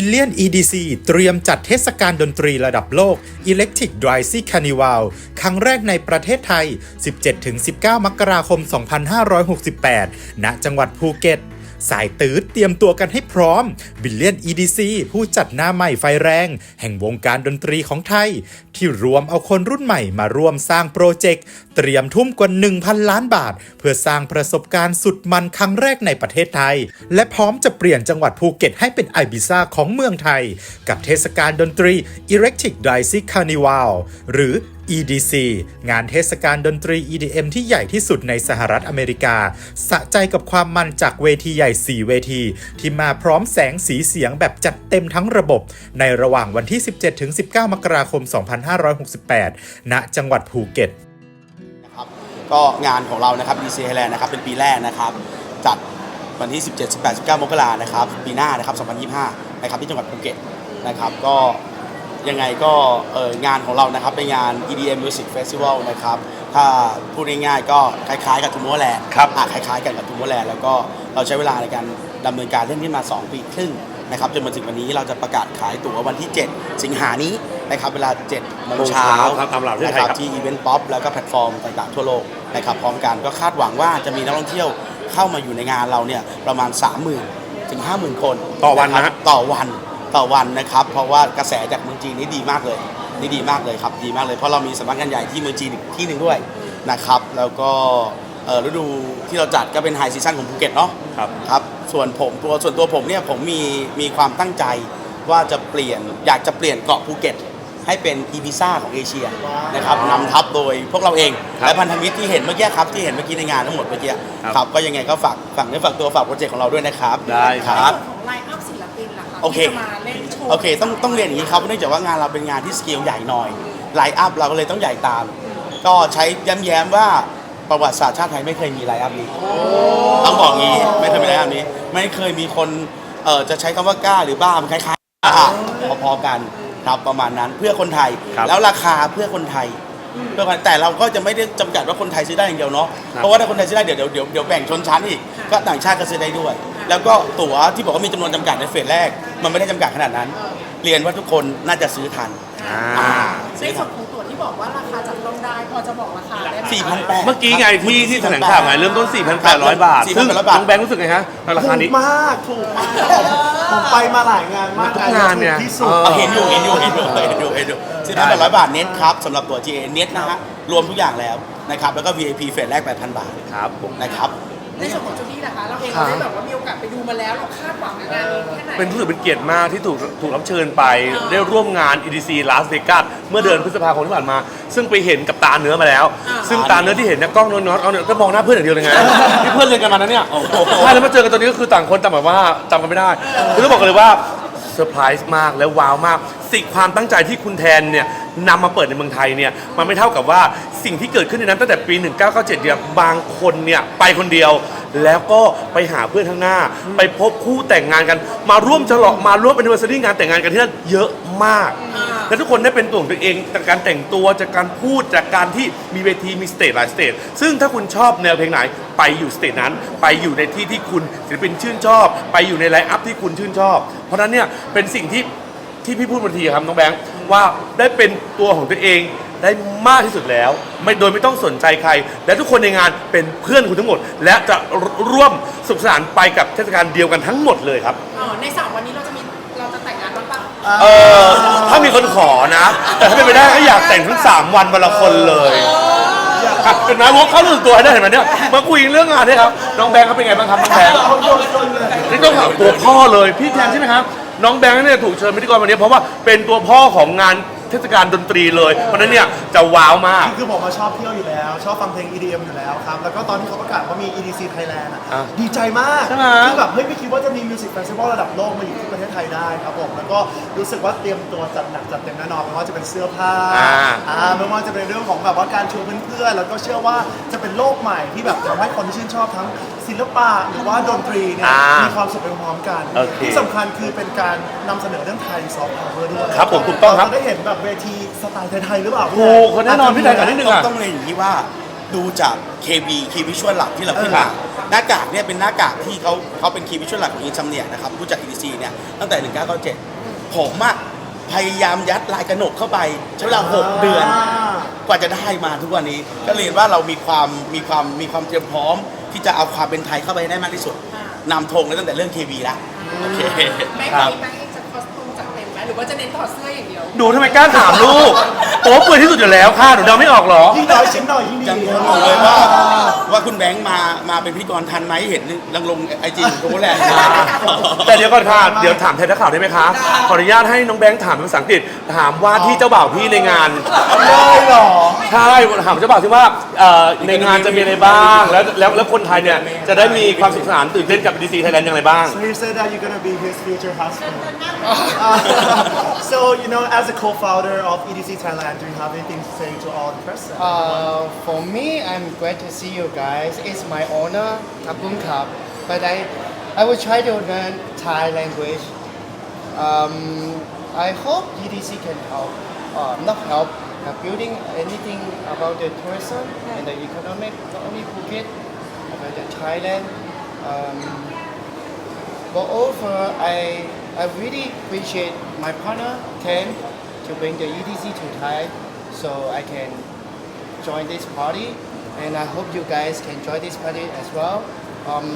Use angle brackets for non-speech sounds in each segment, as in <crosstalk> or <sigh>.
Billion EDC เตรียมจัดเทศกาลดนตรีระดับโลก Electric Drycy Carnival ครั้งแรกในประเทศไทย 17-19 มกราคม 2568 ณ จังหวัดภูเก็ต สายตืดเตรียมตัวกันให้พร้อม Billion EDC ผู้จัดหน้าใหม่ไฟแรง แห่งวงการดนตรีของไทย ที่รวมเอาคนรุ่นใหม่มาร่วมสร้างโปรเจกต์ เตรียมทุ่มกว่า 1,000 ล้านบาท เพื่อสร้างประสบการณ์สุดมันครั้งแรกในประเทศไทย และพร้อมจะเปลี่ยนจังหวัดภูเก็ตให้เป็นไอบิซาของเมืองไทย กับเทศกาลดนตรี Electric d i c e Carnival หรือ EDC งานเทศกาลดนตรี EDM ที่ใหญ่ที่สุดในสหรัฐอเมริกา สะใจกับความมันจากเวทีใหญ่ 4 เวที ที่มาพร้อมแสงสีเสียงแบบจัดเต็มทั้งระบบ ในระหว่างวันที่ 17-19 มกราคม 2568 ณ จังหวัดภูเก็ตนะครับก็งานของเรานะครับ EDC Thailand นะครับเป็นปีแรกนะครับ จัดวันที่ 17 18 19 มกรานะครับ ปีหน้านะครับ 2025 นะครับที่จังหวัดภูเก็ตนะครับก็ ยังไงก็เอองานของเรานะครับเป็นงาน EDM Music Festival นะครับถ้าพูดง่ายๆก็คล้ายๆกับทูม o ร์แลนด์ครับคล้ายๆกันกับทูม o ร์แลนด์แล้วก็เราใช้เวลาในการดำเนินการเรื่องนี้มา 2 ปีครึ่งนะครับจนมาถึงวันนี้เราจะประกาศขายตั๋ววันที่ 7 สิงหานี้นะครับเวลา7โมงเช้าครับตามหลักประเทศนะไทคยรับครับ ที่อีเวนต์ป๊อปแล้วก็แพลตฟอร์มต่างๆทั่วโลกนะครับพร้อมกันก็คาดหวังว่าจะมีนักท่องเที่ยวเข้ามาอยู่ในงานเราเนี่ยประมาณ 30,000 ถึง 50,000 คนต่อวันนะคฮะรับต่อวัน ต่อวันนะครับ เพราะว่ากระแสจากเมืองจีนนี่ดีมากเลยนี่ดีมากเลยครับดีมากเลยเพราะเรามีสำนักงานใหญ่ที่เมืองจีนอีกที่หนึ่งด้วยนะครับ แล้วก็เอ่อฤดูที่เราจัดก็เป็นไฮซีซั่นของภูเก็ตเนาะครับครับส่วนผมตัวส่วนตัวผมเนี่ยผมมีมีความตั้งใจว่าจะเปลี่ยนอยากจะเปลี่ยนเกาะภูเก็ตให้เป็นอีพิซ่าของเอเชียนะครับนำทัพโดยพวกเราเองครับและพันธมิตรที่เห็นเมื่อกี้ครับที่เห็นเมื่อกี้ในงานทั้งหมดเมื่อกี้ครับครับก็ยังไงก็ฝากฝากเนื้อฝากตัวฝากโปรเจกต์ของเราด้วยนะครับได้ครับ โอเคที่จะมาเล่นโชว์โอเค ต้องต้องเรียนอย่างนี้ครับ เนื่องจากว่างานเราเป็นงานที่สเกลใหญ่หน่อย ไลน์อัพเราก็เลยต้องใหญ่ตาม ก็ใช้ย้ำๆว่าประวัติศาสตร์ชาติไทยไม่เคยมีไลน์อัพนี้ ต้องบอกงี้ ไม่เคยมีไลน์อัพนี้ ไม่เคยมีคนเอ่อจะใช้คำว่ากล้าหรือบ้ามันคล้ายๆอะพอๆกันครับประมาณนั้นเพื่อคนไทย ครับ แล้วราคาเพื่อคนไทยเพื่อคนแต่เราก็จะไม่ได้จำกัดว่าคนไทยซื้อได้อย่างเดียวเนาะครับเพราะว่าถ้าคนไทยซื้อได้เดี๋ยวเดี๋ยวเดี๋ยวเดี๋ยวแบ่งชนชั้นอีก ก็ต่างชาติก็ซื้อได้ด้วย แล้วก็ตั๋วที่บอกว่ามีจำนวนจำกัดในเฟสแรก มันไม่ได้จำกัดขนาดนั้น เรียนว่าทุกคนน่าจะซื้อทันอ่าอ่าในส่วนของตัวที่บอกว่าราคาจับต้องได้พอจะบอกราคาได้ไหมสี่พันแปดเมื่อกี้ไงที่ที่แถลงข่าวไงเริ่มต้น 4,800 บาท ซึ่ง4,800บาทน้องแบงค์รู้สึกไงฮะราคานี้ ถูกมากถูกมากผมผมไปมาหลายงานมากทุกงานเนี่ย ถูกที่สุดเออเอาเห็นอยู่เห็นอยู่เห็นอยู่เห็นอยู่เห็นอยู่สี่พันแปดร้อยบาทเน็ตครับสำหรับตัว GA เน็ตนะฮะรวมทุกอย่างแล้วนะครับแล้วก็ VIP เฟสแรก8,000 บาทครับผม นะครับ ในส่วนของจูดี้นะคะเราเองครับเราได้แบบว่ามีโอกาสไปดูมาแล้วเราคาดหวังกับงานนี้แค่ไหนเป็นรู้สึกเป็นเกียรติมากที่ถูกถูกรับเชิญไปได้ร่วมงาน EDC Las Vegas เมื่อเดือนพฤษภาคมที่ผ่านมา ซึ่งไปเห็นกับตาเนื้อมาแล้ว ซึ่งตาเนื้อที่เห็นเนี่ยกล้องน้อยๆเอาเนี่ยก็มองหน้าเพื่อนอย่างเดียวเลยไงที่เพื่อนเรียนกันมานะเนี่ยใช่แล้วมาเจอกันตอนนี้ก็คือต่างคนต่างแบบว่าจำกันไม่ได้คือต้องบอกกันเลยว่าเซอร์ไพรส์มากและว้าวมาก สิ่งความตั้งใจที่คุณแทนเนี่ยนำมาเปิดในเมืองไทยเนี่ยมันไม่เท่ากับว่าสิ่งที่เกิดขึ้นในนั้นตั้งแต่ปี 1997เนี่ยบางคนเนี่ยไปคนเดียว แล้วก็ไปหาเพื่อนข้างหน้า ไปพบคู่แต่งงานกัน มาร่วมฉลองมาร่วม anniversary งานแต่งงานกันที่นั่นเยอะมาก และทุกคนได้เป็นตัวของตัวเองจากการแต่งตัวจากการพูดจากการที่มีเวทีมีสเตจหลายสเตจซึ่งถ้าคุณชอบแนวเพลงไหนไปอยู่สเตจนั้น ไปอยู่ในที่ที่คุณศิลปินชื่นชอบ ไปอยู่ในไลฟ์อัพที่คุณชื่นชอบ เพราะนั้นเนี่ยเป็นสิ่งที่ที่พี่พูดบางทีครับน้องแบงค์ว่าได้เป็นตัวของตัวเองได้มากที่สุดแล้ว ไม่โดยไม่ต้องสนใจใคร และทุกคนในงานเป็นเพื่อนคุณทั้งหมด และจะร่วมสุขสันานไปกับเทศกาลเดียวกันทั้งหมดเลยครับ อ๋อในสามวันนี้เราจะ เออถ้ามีคนขอนะ แต่ถ้าเป็นไปได้ก็อยากแต่งทั้งสามวันวันละคนเลยเห็นไหมวกเข้ารู้สึกตัวให้ได้เห็นไหมเนี่ยมาคุยเรื่องงานเนี่ยครับน้องแบงค์เขาเป็นไงบ้างครับน้องแบงค์ นี่ต้องถามตัวพ่อเลยพี่แทนใช่ไหมครับ น้องแบงค์เนี่ยถูกเชิญพิธีกรวันนี้เพราะว่าเป็นตัวพ่อของงาน เทศกาลดนตรีเลย เพราะฉะนั้นเนี่ยจะว้าวมาก คือผมมาชอบเที่ยวอยู่แล้ว ชอบฟังเพลง EDM อยู่แล้วครับ แล้วก็ตอนที่เขาประกาศว่ามี EDC Thailand อะ อะดีใจมาก ใช่ไหม คือแบบเฮ้ยไม่คิดว่าจะมีมิวสิกเฟสติวัลระดับโลกมาอยู่ที่ประเทศไทยได้ครับผม แล้วก็รู้สึกว่าเตรียมตัวจัดหนักจัดเต็มแน่นอนไม่ว่าจะเป็นเสื้อผ้า อ่าอ่าไม่ว่าจะเป็นเรื่องของแบบว่าการชวนเพื่อนๆแล้วก็เชื่อว่าจะเป็นโลกใหม่ที่แบบทำให้คนที่ชื่นชอบทั้งศิลปะหรือว่าดนตรีเนี่ยอ่ามีมีความสุขไปพร้อมๆกันโอเคที่สำคัญคือเป็นการนำเสนอเรื่องไทยซอฟต์พาวเวอร์ด้วยครับผมถูกต้องครับ เาจะได้เห็นแบบเวทีสไตล์ไทยๆหรือเปล่าพี่ถูกคนแน่นอนพี่แทนกับนิดนึงต้องอะ ต้องเรียนอย่างนี้ว่าดูจาก KB Key Visual หลักที่เราขึ้นครัมาบหน้ากากเนี่ยเป็นหน้ากากที่เขาเขาเป็น Key Visual หลักของอินซัมเนียนะครับรู้จัก EDC เนี่ยตั้งแต่ 1997ผมอะพยายามยัดลายกระหนกเข้าไปใช้เวลา6เดือน กว่าจะได้มาทุกวันนี้ ก็เรียนว่าเรามีความมีความมีความเตรียมพร้อม ที่จะเอาความเป็นไทยเข้าไปให้ได้มากที่สุดนำธงเลยตั้งแต่เรื่อง KB ละโอเคแม่งครับมีแม่ หมหรือว่าจะเน้นถอดเสื้ออย่างเดียว หนูทำไมกล้าถามลูกโป๊เปื่อยที่สุดอยู่แล้วค่ะหนูเดาไม่ออกเหรอ ยิ่งน้อยชิ้นหน่อยยิ่งดียังงงอยู่เลยว่าว่า คุณแบงค์มามาเป็นพิธีกรทันไหมเห็นลังลงไอจีของโค้ชแหละแต่เดี๋ยวก่อนค่ะ เดี๋ยวถามแทนนักข่าวได้ไหมคะ ขออนุญาตให้น้องแบงค์ถามเป็นภาษาอังกฤษ ถามว่าที่เจ้าบ่าวพี่ในงาน เลยเหรอ ใช่ ถามเจ้าบ่าวที่ว่าเอ่อในงานจะมีอะไรบ้าง แล้วแล้วแล้วคนไทยเนี่ยจะได้มีความสนุกสนานตื่นเต้นกับ DC Thailand อย่างไรบ้าง So you said that you're gonna be his future husband. So you know, as a co-founder of EDC Thailand, do you have anything to say to all the press? Uh, for me, I'm glad to see you guys. It's my honor, Cup, but I, I will try to learn Thai language. Um, I hope EDC can help, uh, not help, uh, building anything about the tourism and the economic, not only Phuket, but the Thailand. Um, Moreover, I, I really appreciate my partner, Ken, to bring the EDC to Thai so I can join this party. And I hope you guys can join this party as well. Um,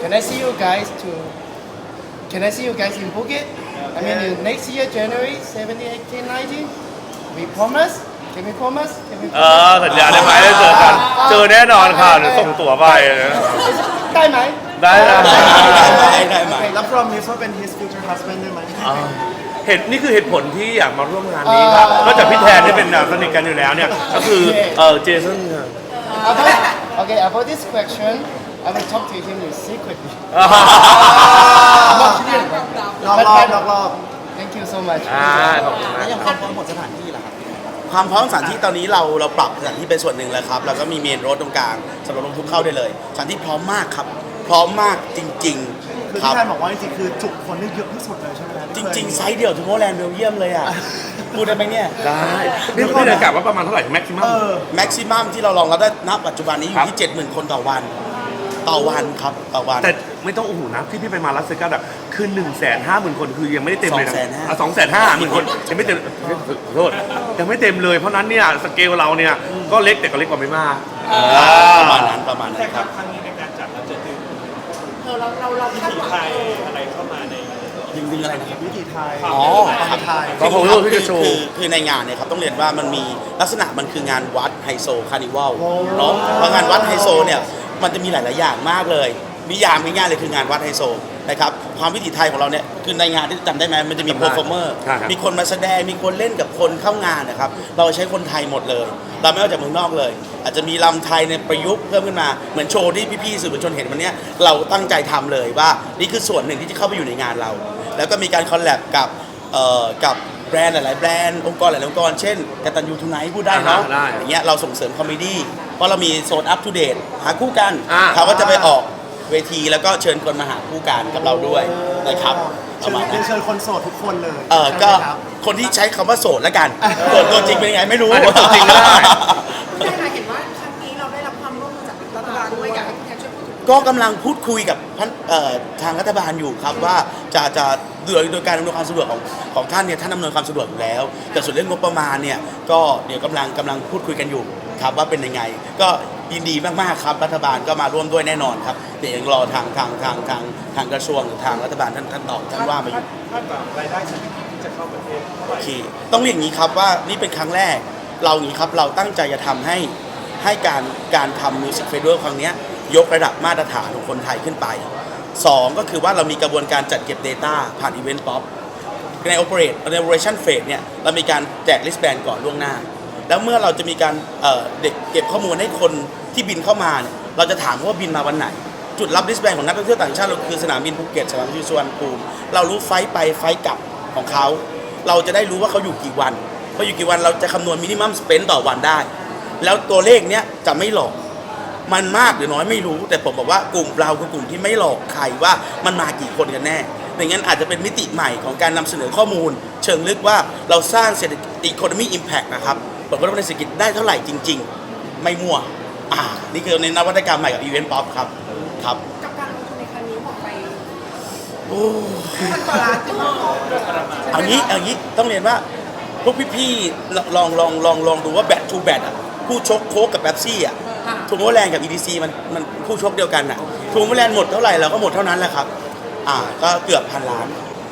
can I see you guys to can I see you guys in Phuket? I mean, in next year, January 17, 18, 19. We promise? Can we promise? Can we เออ สัญญาได้ไหมได้เจอกัน เจอแน่นอนค่ะเดี๋ยวส่งตั๋วไป ได้ไหม <laughs> ได้นะได้ได้ไหมแล้ว promise ว่าเป็น his future husband ได้ไหมเหตุนี่คือเหตุผลที่อยากมาร่วมงานนี้ครับนอกจากพี่แทนที่เป็นสนิทกันอยู่แล้วเนี่ย ก็คือเออเจสัน About, okay, about this question, I will talk to him secretly. รอบรอบรอบรอบ Thank you so much. อ่าขอบคุณมากแล้วยังความพร้อมหมดสถานที่ล่ะครับความพร้อมสถานที่ตอนนี้เราเราปรับสถานที่เป็นส่วนหนึ่งแล้วครับ แล้วก็มีเมนโรดตรงกลางสำหรับลงทุนเข้าได้เลยสถานที่พร้อมมากครับ พร้อมมากจริง คือๆ ครัที่บแทนบอกว่าจริงๆคือจุคนได้เยอะที่สุดเลยใช่ไหมครับจริง ๆ ไซส์เดียวทูโมแลนด์เบลเยียมเลยอะพูดได้ไหมเนี่ย ได้นี่พี่เดินกลับว่าประมาณเท่าไหร่แม็กซิมัมเออแม็กซิมัมที่เรารองรับได้ณปัจจุบันนี้อครัยู่บ ที่ 70,000 คนต่อวัน ต่อวันครับ ต่อวัน แต่ไม่ต้องโอ้โหนะที่พี่ไปมาลัสเซกัสอะคือ1นึ่งแสนห้าหมื่นคนคือยังไม่ได้เต็มเลยนะ250,000 สองแสนห้าหมื่นคนยังไม่เต็มขอโทษยังไม่เต็มเลยเพราะนั้นเนี่ยสเกลเราเนี่ยก็เล็กแต่ก็เล็กกว่าไม่มาก ประมาณนั้นประมาณนั้นครับเออ เราเราเราคาดหวังดึงดึงอะไรนะครับวิถีไทยอ๋อ ความไทย ก็ผมรู้ที่จะโชว์คือคือในงานเนี่ยครับต้องเรียนว่ามันมีลักษณะมันคืองานวัดไฮโซคาร์นิวัลเนาะเพราะงานวัดไฮโซเนี่ยมันจะมีหลาย ๆ อย่างมากเลยนิยามง่ายๆเลยคืองานวัดไฮโซ นะครับความวิถีไทยของเราเนี่ยคือในงานที่จำได้ไหมมันจะมีจำโปได้รโฟเมอร์ใช่ครับ มีคนมาแสดงมีคนเล่นกับคนเข้างานนะครับเราใช้คนไทยหมดเลย เราไม่เอาจากเมืองนอกเลย อาจจะมีลำไทยในประยุกต์เพิ่มขึ้นมาเหมือนโชว์ที่พี่ๆสื่อมวลชนเห็นวันเนี้ยเราตั้งใจทำเลยว่านี่คือส่วนหนึ่งที่จะเข้าไปอยู่ในงานเรา แล้วก็มีการคอลแลบกับเอ่อกับแบรนด์หลายๆแบรนด์องค์กรหลายๆองค์กรเช่นกตันยูทูไนท์พูดได้เนาะอ่าได้อย่างเงี้ยเราส่งเสริมคอมเมดี้เพราะเรามีโซนอัพทูเดตหาคู่กันอ่า เขาก็จะไปออก เวทีแล้วก็เชิญคนมาหาคู่กันกับเราด้วยนะครับปเชิระญมาณเรีนั้ยนนเชิญคนโสดทุกคนเลยเออใช่ไหมก็ครับคนที่ใช้คำว่าโสดแล้วกันส่วนตัวจริงเป็นยังไงไม่รู้อาจจะตัวจริงก็ได้ ใช่ค่ะเห็นว่าครั้งนี้เราได้รับความร่วมมือจากรัฐบาลด้วยอยากให้พี่แทนช่วยพูดถึงก็กำลังพูดคุยกับท่านเอ่อทางรัฐบาลอยู่ครับว่าจะจะโดยโดยการอำนวยความสะดวกของของท่านเนี่ยท่านอำนวยความสะดวกอยู่แล้ว แต่ส่วนเรื่องงบประมาณเนี่ยก็เดี๋ยวกำลังกำลังพูดคุยกันอยู่ ครับว่าเป็นยังไง ก็ยินดีมากๆครับรัฐบาลก็มาร่วมด้วยแน่นอนครับเดี๋ยวยังรอทางทางทางทางทางกระทรวงหรือทางรัฐบาลท่านท่านตอบท่านว่ามาอยู่ คาดหวังรายได้เศรษฐกิจที่จะเข้าประเทศเท่าไหโอร่เคต้องเรียนอย่างนี้ครับว่านี่เป็นครั้งแรก เราอย่างนี้ครับเราตั้งใจจะทำให้ให้การการทำมิวสิกเฟสติวัลครั้งเนี้ยยกระดับมาตรฐานของคนไทยขึ้นไปสองก็คือว่าเรามีกระบวนการจัดเก็บ Data ผ่าน Event Pop ใน Operate ใน Operation Phase เนี่ยเรามีการแจก listband ก่อนล่วงหน้า แล้วเมื่อเราจะมีการเเด็กเก็บข้อมูลให้คนที่บินเข้ามาเนี่ยเราจะถามว่าบินมาวันไหน จุดรับ listband ของนักท่องเที่ยวต่างชาติเราคือสนามบินภูเก็ตสนามบินสุวรรณภูมิเรารู้ไฟล์ไปไฟล์กลับของเขา เราจะได้รู้ว่าเขาอยู่กี่วันเพออยู่กี่วันเราจะคำนวณมินิมัมสเปนต่อวันได้ แล้วตัวเลขเนี้ยจะไม่หลอกมันมากหรือน้อยไม่รู้ แต่ผมบอกว่ากลุ่มเราคือกลุ่มที่ไม่หลอกใครว่ามันมากี่คนกันแน่ดังนั้นอาจจะเป็นมิติใหม่ของการนำเสนอข้อมูล เชิงลึกว่าเราสร้างเศรษฐกิจ economy impact นะครับ ผลกระทบในเศรษฐกิจได้เท่าไหร่จริง ๆ ไม่มั่วอ่านี่คือในนวัตกรรมใหม่กับอีเวนต์ป๊อปครับครับกับการลงทุนในครั้งนี้หมดไปโอ้พันกว่าล้านจุดเอางี้เอางี้ต้องเรียนว่าพวกพี่ๆลองลองลองลองดูว่าแบททูแบทอะคู่ชกโค้กกับแป๊บซี่อะทูโมแลนด์กับ EDC มันมันคู่ชกเดียวกันอะทูโมแลนด์หมดเท่าไหร่เราก็หมดเท่านั้นแหละครับอ่าก็เกือบพันล้าน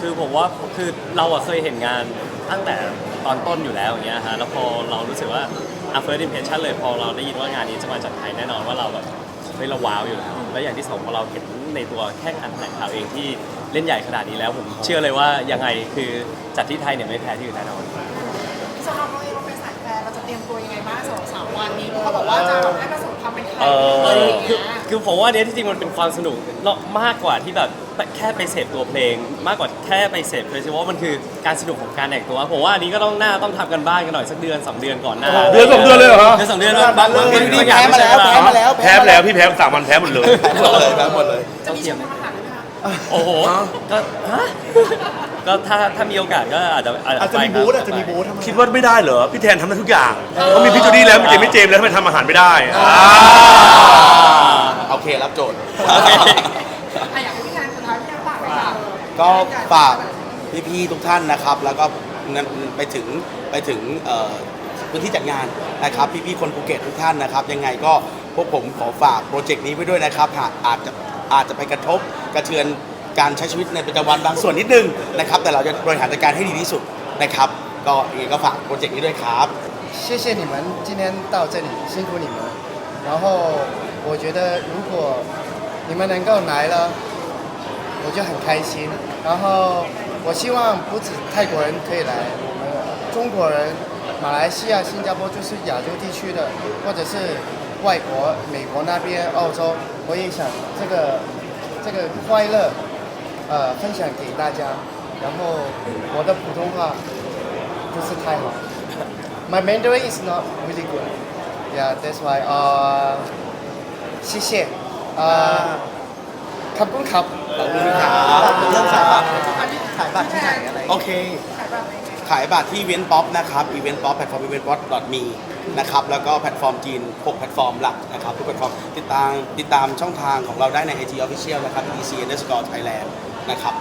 คือผมว่าคือเราอะเคยเห็นงานตั้งแต่ ตอนต้นอยู่แล้วอย่างเงี้ยฮะแล้วพอเรารู้สึกว่า a first impression เลยพอเราได้ยินว่างานนี้จะมาจากไทยแน่นอนว่าเราแบบเฮ้ยเราว้าวอยู่แล้วแล้วอย่างที่สองพอเราเห็นในตัวแค่การแถลงข่าวเองที่เล่นใหญ่ขนาดนี้แล้วผมเชื่อเลยว่ายังไงคือจัดที่ไทยเนี่ยไม่แพ้ที่อื่นแน่นอน สำหรับ เราจะเตรียมตัวยังไงบ้างสำหรับสามวันนี้เขาบอกว่าจะให้ประสบความเป็นไทยเออะไรออย่างคืเงี้อยคือผมว่าเนี้ยที่จริงมันเป็นความสนุกเนอะมากกว่าที่แบบแค่ไปเสพตัวเพลง มากกว่าแค่ไปเสพเฟสติวัลมันคือการสนุกของการแต่งตัวผมว่าอันนี้ก็ต้องหน้าต้องทำกันบ้านกันหน่อยสักเดือนสองเดือนก่อนหน้าเดือนสองเดือนเลยเหรอเดือนสองเดือนบางบางบางดีบางอย่าแพ้งมาแล้วไใช่แพ้มาแล้ว แพ้ไปแล้วพี่แพ้สามวันแพ้หมดเลย แพ้หมดเลยแพ้หมดเลย จะมีชมทำอาหารด้วยไหมคะ โอ้โหก็ฮะก็ถ้าถ้ามีโอกาสก็อาจจะอาจอาจจะจะไปมีครับบูธอาจจะมีบูธทำไมคิดว่าไม่ได้เหรอ พี่แทนทำได้ทุกอย่างเขามีพี่จูดี้แล้วมีเจมี่เจมส์แล้วทำไมทำอาหารไม่ได้อ่าโอเครับโจทย์อะอยากให้พี่แทนสุดท้ายพี่แทนฝากไปค่ะก็ฝากพี่ๆทุกท่านนะครับ แล้วก็งั้นไปถึงไปถึงเอ่อพื้นที่จัดงานนะครับพี่ๆคนภูเก็ตทุกท่านนะครับ ยังไงก็พวกผมขอฝากโปรเจกต์นี้ไว้ด้วยนะครับหากอาจจะ อาจจะไปกระทบกระเทือนการใช้ชีวิตในประจำวันบางส่วนนิดนึงนะครับ แต่เราจะบริหารจัดการให้ดีที่สุดนะครับ ก็ยังไงก็ฝากโปรเจกต์นี้ด้วยครับ 谢谢你们今天到这里，辛苦你们。然后我觉得如果你们能够来了，我就很开心。然后我希望不止泰国人可以来，我们中国人、马来西亚、新加坡就是亚洲地区的，或者是 外国、美国那边、澳洲，我也想这个这个快乐，呃，分享给大家。然后我的普通话不是太好，<laughs> My Mandarin is not really good. Yeah, that's why. 呃、谢谢，呃，卡不卡？卡不卡？卡不卡？OK。 ขายบัตรที่เวนป๊อปนะครับอีเวนป๊อปแพลตฟอร์มอีเวนป๊อปดอทมีนะครับแล้วก็แพลตฟอร์มจีน 6 แพลตฟอร์มหลักนะครับทุกแพลตฟอร์มติดตามติดตามช่องทางของเราได้ใน IG Official นะครับ EC underscore Thailand นะครับ